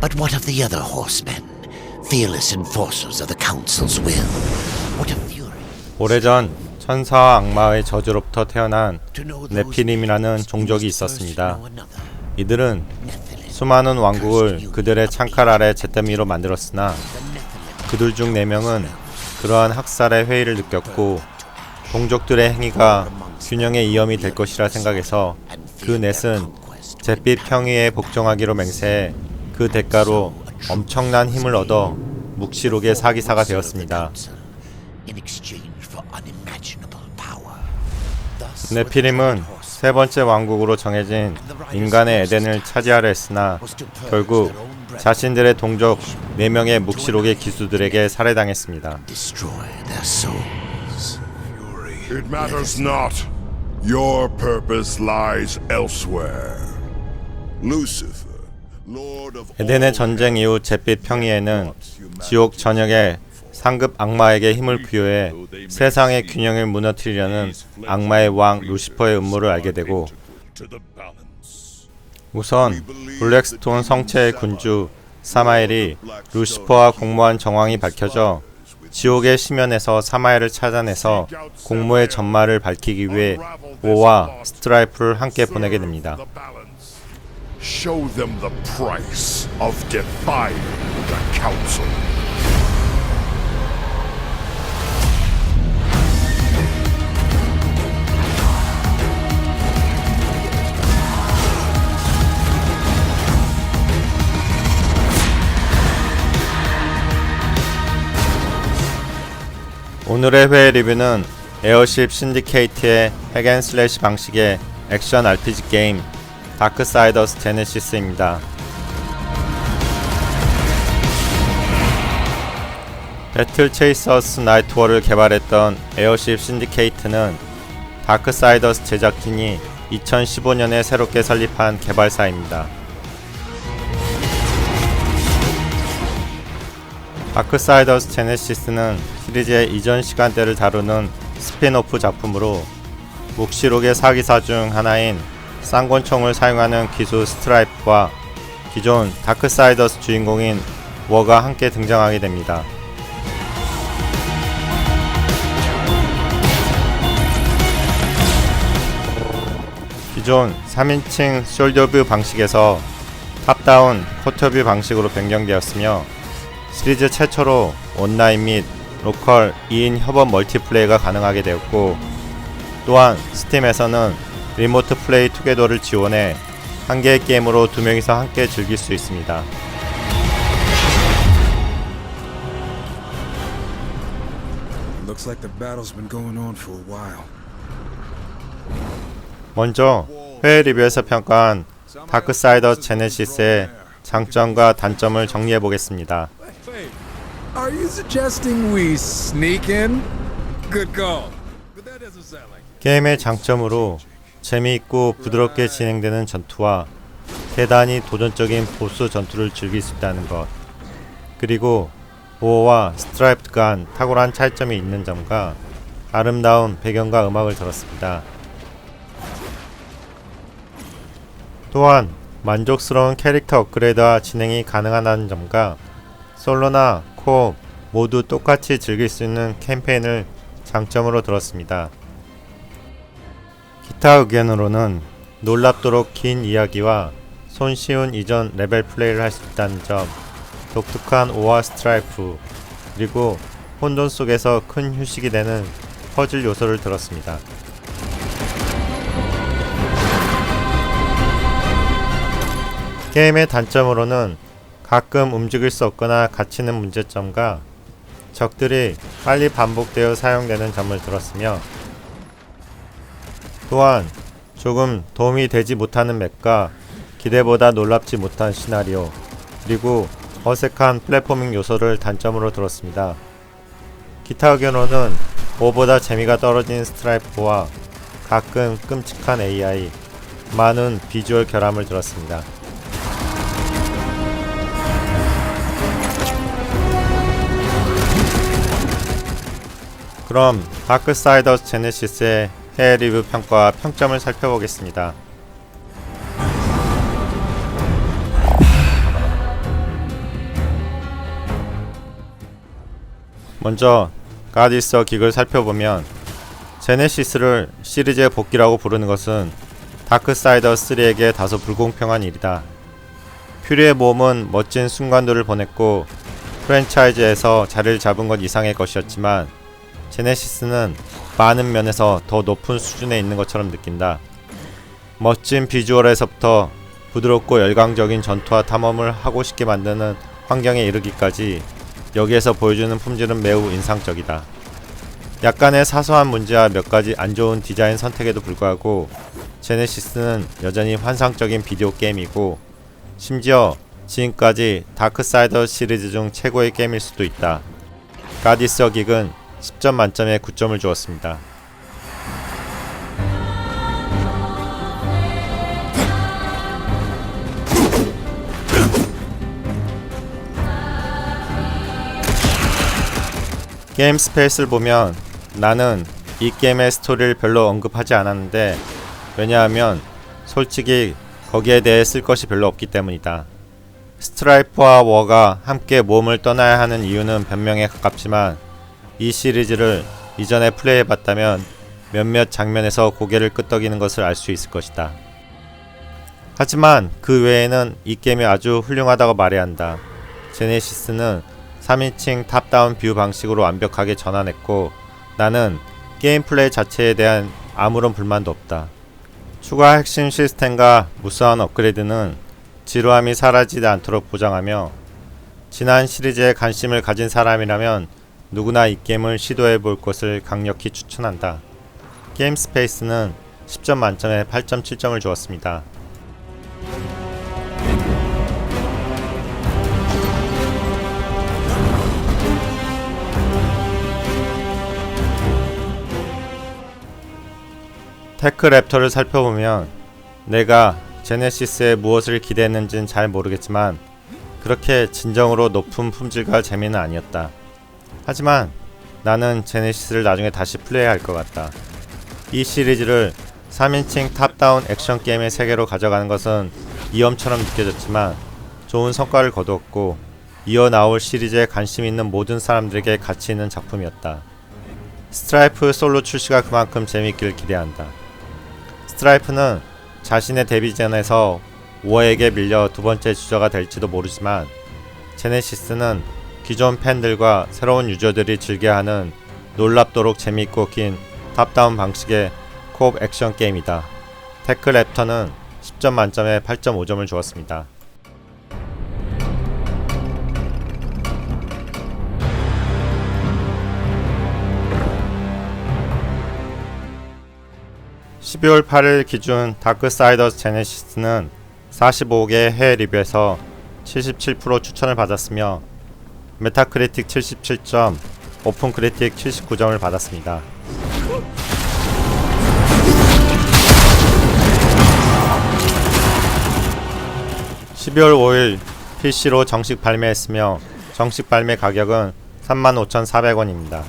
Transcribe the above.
But what of the other horsemen? Fearless enforcers of the Council's will. What a fury 오래전 천사와 악마의 저주로부터 태어난 네피림이라는 종족이 있었습니다. 이들은. 수많은 왕국을 그들의 창칼 아래 잿더미로 만들었으나 그들 중 4명은 그러한 학살의 회의를 느꼈고 동족들의 행위가 균형의 이염이 될 것이라 생각해서 그 넷은 잿빛 평의에 복종하기로 맹세해 그 대가로 엄청난 힘을 얻어 묵시록의 사기사가 되었습니다. 네피림은 세 번째 왕국으로 정해진 인간의 에덴을 차지하려 했으나 결국 자신들의 동족 4명의 묵시록의 기수들에게 살해당했습니다. It matters not. Your purpose lies elsewhere. Lucifer, 에덴의 전쟁 이후 잿빛 평의에는 지옥 전역의 상급 악마에게 힘을 부여해 세상의 균형을 무너뜨리려는 악마의 왕 루시퍼의 음모를 알게 되고. 우선 블랙스톤 성체의 군주 사마엘이 루시퍼와 공모한 정황이 밝혀져 지옥의 심연에서 사마엘을 찾아내서 공모의 전말을 밝히기 위해 오와 스트라이프를 함께 보내게 됩니다. Show them the price of defying the council. 오늘의 회의 리뷰는 에어십 신디케이트의 핵앤슬래시 방식의 액션 RPG 게임 다크사이더스 제네시스입니다. 배틀 체이서스 나이트워를 개발했던 에어십 신디케이트는 다크사이더스 제작진이 2015년에 새롭게 설립한 개발사입니다. 다크사이더스 제네시스는 시리즈의 이전 시간대를 다루는 스핀오프 작품으로 묵시록의 사기사 중 하나인 쌍권총을 사용하는 기수 스트라이프와 기존 다크사이더스 주인공인 워가 함께 등장하게 됩니다. 기존 3인칭 숄더뷰 방식에서 탑다운 쿼터뷰 방식으로 변경되었으며 시리즈 최초로 온라인 및 로컬 2인 협업 멀티플레이가 가능하게 되었고 또한 스팀에서는 리모트 플레이 투게더를 지원해 한 개의 게임으로 두 명이서 함께 즐길 수 있습니다. 먼저 회의 리뷰에서 평가한 다크사이더 제네시스의 장점과 단점을 정리해 보겠습니다. 게임의 장점으로 재미있고 부드럽게 진행되는 전투와 대단히 도전적인 보스 전투를 즐길 수 있다는 것 그리고 보어와 스트라이프 간 탁월한 차이점이 있는 점과 아름다운 배경과 음악을 들었습니다. 또한 만족스러운 캐릭터 업그레이드와 진행이 가능하다는 점과 솔로나 코업 모두 똑같이 즐길 수 있는 캠페인을 장점으로 들었습니다. 기타 의견으로는 놀랍도록 긴 이야기와 손쉬운 이전 레벨 플레이를 할 수 있다는 점, 독특한 오와 스트라이프, 그리고 혼돈 속에서 큰 휴식이 되는 퍼즐 요소를 들었습니다. 게임의 단점으로는 가끔 움직일 수 없거나 갇히는 문제점과 적들이 빨리 반복되어 사용되는 점을 들었으며 또한 조금 도움이 되지 못하는 맵과 기대보다 놀랍지 못한 시나리오 그리고 어색한 플랫포밍 요소를 단점으로 들었습니다. 기타 의견으로는 5보다 재미가 떨어진 스트라이프와 가끔 끔찍한 AI, 많은 비주얼 결함을 들었습니다. 그럼 다크사이더스 제네시스의 해 리뷰 평가 평점을 살펴보겠습니다. 먼저 가디서 기을 살펴보면 제네시스를 시리즈의 복귀라고 부르는 것은 다크사이더 3에게 다소 불공평한 일이다. 퓨리의 모험은 멋진 순간들을 보냈고 프랜차이즈에서 자리를 잡은 것 이상의 것이었지만 제네시스는 많은 면에서 더 높은 수준에 있는 것처럼 느낀다. 멋진 비주얼에서부터 부드럽고 열광적인 전투와 탐험을 하고 싶게 만드는 환경에 이르기까지 여기에서 보여주는 품질은 매우 인상적이다. 약간의 사소한 문제와 몇 가지 안 좋은 디자인 선택에도 불구하고 제네시스는 여전히 환상적인 비디오 게임이고 심지어 지금까지 다크사이더 시리즈 중 최고의 게임일 수도 있다. 가디스 어긱은 10점 만점에 9점을 주었습니다. 게임 스페이스를 보면 나는 이 게임의 스토리를 별로 언급하지 않았는데 왜냐하면 솔직히 거기에 대해 쓸 것이 별로 없기 때문이다. 스트라이프와 워가 함께 모험을 떠나야 하는 이유는 변명에 가깝지만 이 시리즈를 이전에 플레이해봤다면 몇몇 장면에서 고개를 끄덕이는 것을 알 수 있을 것이다. 하지만 그 외에는 이 게임이 아주 훌륭하다고 말해야 한다. 제네시스는 3인칭 탑다운 뷰 방식으로 완벽하게 전환했고 나는 게임 플레이 자체에 대한 아무런 불만도 없다. 추가 핵심 시스템과 무수한 업그레이드는 지루함이 사라지지 않도록 보장하며 지난 시리즈에 관심을 가진 사람이라면 누구나 이 게임을 시도해 볼 것을 강력히 추천한다. 게임 스페이스는 10점 만점에 8.7점을 주었습니다. 테크 랩터를 살펴보면 내가 제네시스에 무엇을 기대했는지는 잘 모르겠지만 그렇게 진정으로 높은 품질과 재미는 아니었다. 하지만 나는 제네시스를 나중에 다시 플레이할 것 같다. 이 시리즈를 3인칭 탑다운 액션 게임의 세계로 가져가는 것은 위험처럼 느껴졌지만 좋은 성과를 거두었고 이어 나올 시리즈에 관심 있는 모든 사람들에게 가치 있는 작품이었다. 스트라이프 솔로 출시가 그만큼 재밌기를 기대한다. 스트라이프는 자신의 데뷔전에서 워에게 밀려 두 번째 주자가 될지도 모르지만 제네시스는 기존 팬들과 새로운 유저들이 즐겨하는 놀랍도록 재미있고 긴 탑다운 방식의 코업 액션 게임이다. 테크 랩터는 10점 만점에 8.5점을 주었습니다. (12월 8일) 기준 다크사이더스 제네시스는 45개 해외 리뷰에서 77% 추천을 받았으며 메타크리틱 77점, 오픈크리틱 79점을 받았습니다. 12월 5일 PC로 정식 발매했으며 정식 발매 가격은 35,400원입니다.